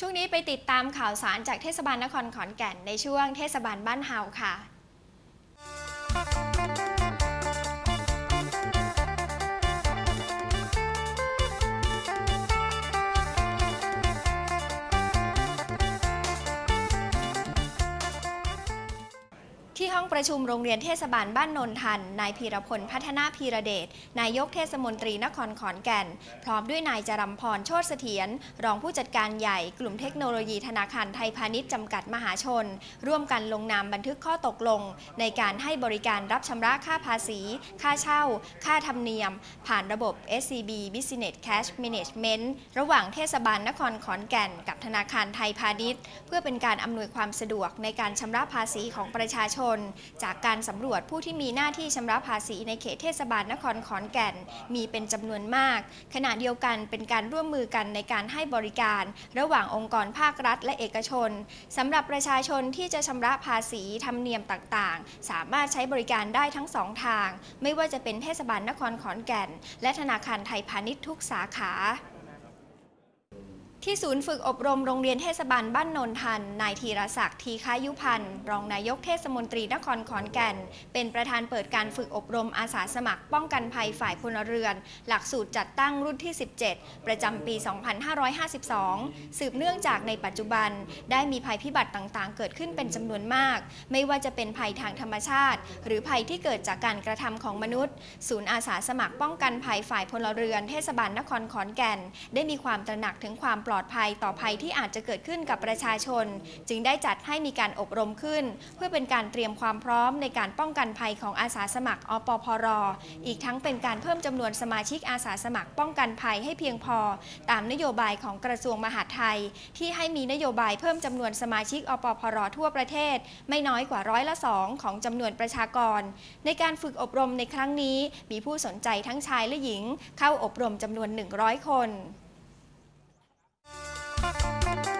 ช่วงนี้ไปติดตามข่าวสารจากเทศบาลนครขอนแก่นในช่วงเทศบาลบ้านเฮาค่ะ ที่ห้องประชุมโรงเรียนเทศบาลบ้านนนทัน นายพีรพลพัฒนาพีระเดช นายกเทศมนตรีนครขอนแก่น พร้อมด้วยนายจรัมพรโชติเสถียร รองผู้จัดการใหญ่ กลุ่มเทคโนโลยีธนาคารไทยพาณิชย์จำกัดมหาชน ร่วมกันลงนามบันทึกข้อตกลง ในการให้บริการรับชำระค่าภาษี ค่าเช่า ค่าธรรมเนียม ผ่านระบบ SCB Business Cash Management ระหว่างเทศบาลนครขอนแก่น กับธนาคารไทยพาณิชย์ เพื่อเป็นการอำนวยความสะดวกในการชำระภาษีของประชาชนจากการสำรวจผู้ที่มีหน้าที่ชำระภาษีในเขตเทศบาลนครขอนแก่น มีเป็นจำนวนมาก ขณะเดียวกันเป็นการร่วมมือกันในการให้บริการ ระหว่างองค์กรภาครัฐ และเอกชนสำหรับประชาชนที่จะชำระภาษีธรรมเนียมต่างๆ สามารถใช้บริการได้ทั้งสองทาง ไม่ว่าจะเป็นเทศบาลนครขอนแก่น และธนาคารไทยพาณิชย์ทุกสาขา ที่ศูนย์ฝึกอบรมโรงเรียนเทศบาลบ้านนนทัน นายธีรศักดิ์ทีฆายุพันธ์รองนายกเทศมนตรีนครขอนแก่น เป็นประธานเปิดการฝึกอบรมอาสาสมัคร ป้องกันภัยฝ่ายพลเรือน หลักสูตรจัดตั้งรุ่นที่ 17 ประจำปี 2552 สืบเนื่องจากในปัจจุบัน ได้มีภัยพิบัติต่างๆ เกิดขึ้นเป็นจำนวนมาก ไม่ว่าจะเป็นภัยทางธรรมชาติ หรือภัยที่เกิดจากการกระทำของมนุษย์ ศูนย์อาสาสมัครป้องกันภัยฝ่ายพลเรือน เทศบาลนครขอนแก่น ได้มีความตระหนักถึงความปลอดอดภัยต่อภัยที่อาจจะเกิดขึ้นกับประชาชน จึงได้จัดให้มีการอบรมขึ้น เพื่อเป็นการเตรียมความพร้อมในการป้องกันภัยของอาสาสมัครอปพร อีกทั้งเป็นการเพิ่มจำนวนสมาชิกอาสาสมัครป้องกันภัยให้เพียงพอ ตามนโยบายของกระทรวงมหาดไทย ที่ให้มีนโยบายเพิ่มจำนวนสมาชิกอปพร ทั่วประเทศ ไม่น้อยกว่าร้อยละสองของจำนวนประชากร ในการฝึกอบรมในครั้งนี้ มีผู้สนใจทั้งชายและหญิง เข้าอบรมจำนวน 100 คน Thank you.